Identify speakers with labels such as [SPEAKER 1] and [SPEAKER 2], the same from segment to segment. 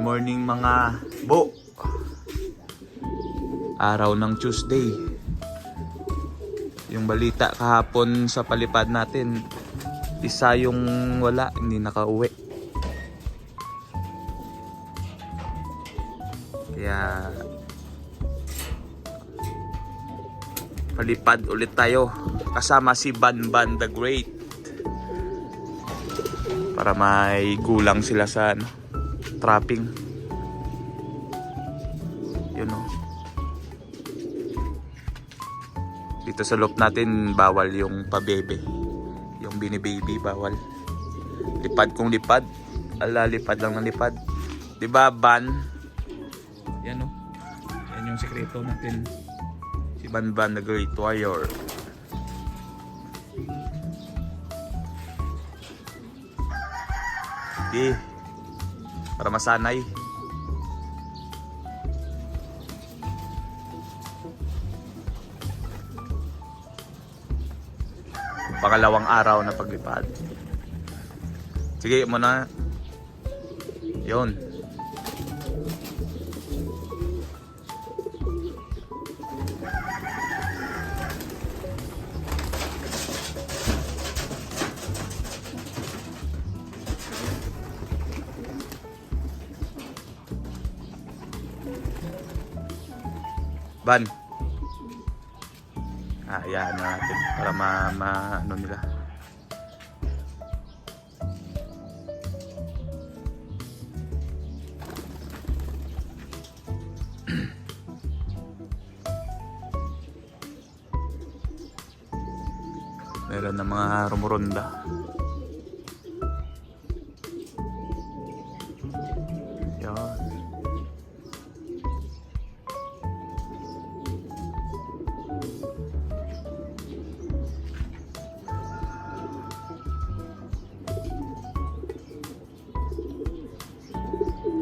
[SPEAKER 1] morning mga bo. Araw ng Tuesday. Yung balita kahapon sa palipad natin, isa yung wala, hindi nakauwi. Kaya palipad ulit tayo kasama si Banban the Great para may gulang sila sa ano, trapping. Yun o. Dito sa loop natin, bawal yung pabebe. Yung binibaby, bawal. Lipad kung lipad. Ala, lipad lang ng lipad. 'Di ba ban? Yan o. Yan yung sekreto natin. Si Banban the Great Warrior. Di. Para masanay. Pangalawang araw na paglipad. Sige muna. Yun. Ban. Ah, yan na natin para ma, ma ano nila. Meron na mga rumuronda.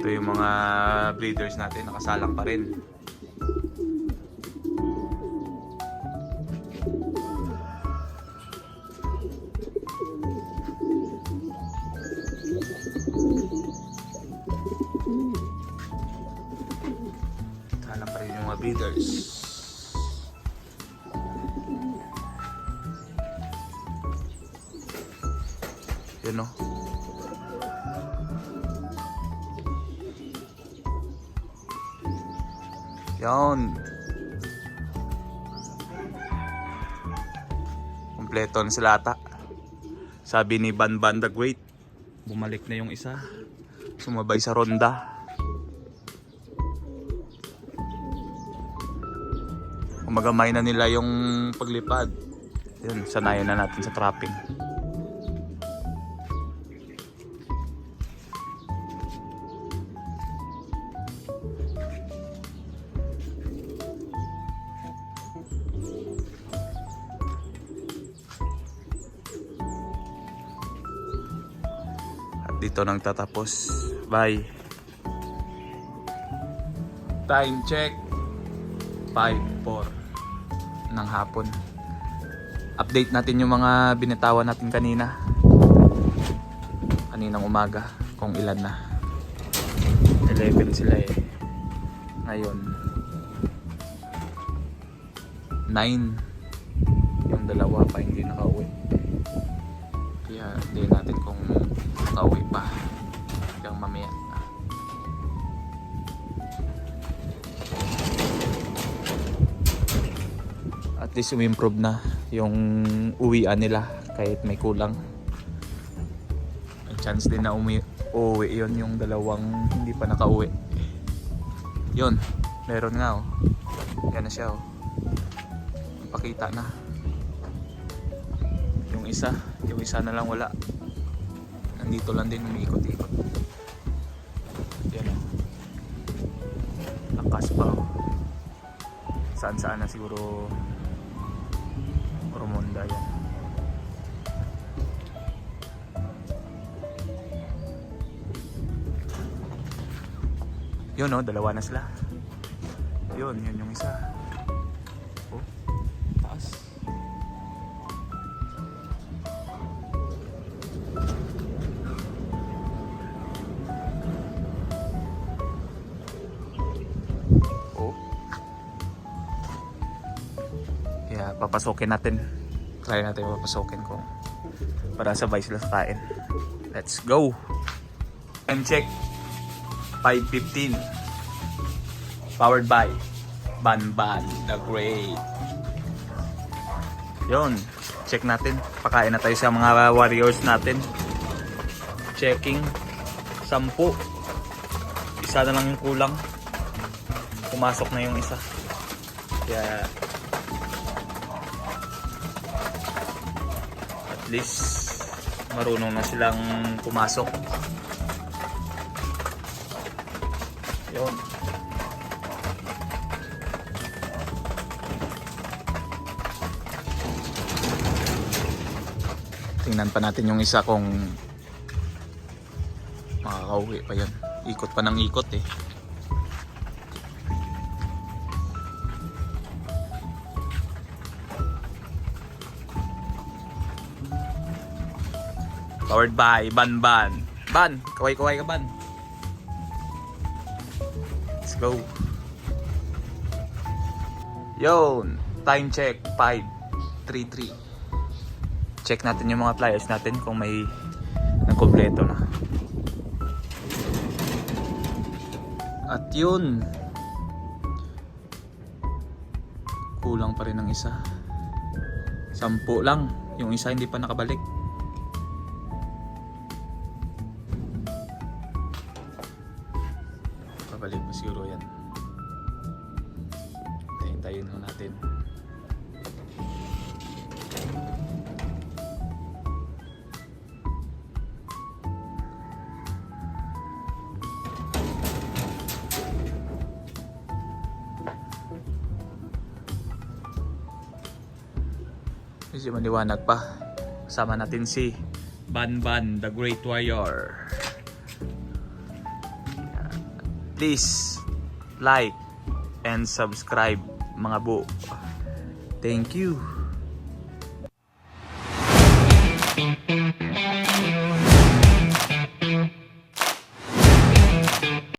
[SPEAKER 1] Ito yung mga breeders natin, nakasalang pa rin. Salang pa rin yung mga breeders. Yun o. Yan. Kompleto na sila ata. Sabi ni Ban Ban the Great, bumalik na yung isa. Sumabay sa ronda. Umagamay na nila yung paglipad. Yun, sanayan na natin sa trapping. Dito nang tatapos. Bye. Time check. 5-4 ng hapon. Update natin yung mga binitawan natin kanina. Kaninang umaga kung ilan na. 11 sila eh. Ngayon 9 yung dalawa pa hindi nakauwi. Kaya hindi natin nakauwi pa hanggang mamaya. At least umimprove na yung uwian nila kahit may kulang. May chance din na umi uuwi yun yung dalawang hindi pa nakauwi. Yun, meron nga oh. Yan na siya oh. Pakita na. Yung isa, yung isa na lang wala. Nandito lang din umiikot-ikot. Yan. Lakas pa. Saan saan na siguro Romonda yan. Yun oh, dalawa na sila. Yun, yun yung isa. Kaya papasokin natin. Try natin papasokin kung para sabay sila sa kain. Let's go! Time check. 5.15. Powered by Banban the Great. Yon, check natin. Pakain na tayo sa mga warriors natin. Checking. Sampu. Isa na lang yung kulang. Pumasok na yung isa. At least marunong na silang pumasok. Yun. Tingnan pa natin yung isa kung makakauwi pa yan. Ikot pa ng ikot eh. Powered by Ban Ban. Ban, kaway-kaway ka Ban. Let's go. Yon, time check 5:33. Check natin yung mga flyers natin kung may nagkompleto na. At yun. Kulang pa rin ng isa. Sampu lang. Yung isa hindi pa nakabalik. Tayin-tayin lang natin. Medyo maliwanag pa. Kasama natin si Ban Ban, the Great Warrior. Please like and subscribe mga bu. Thank you.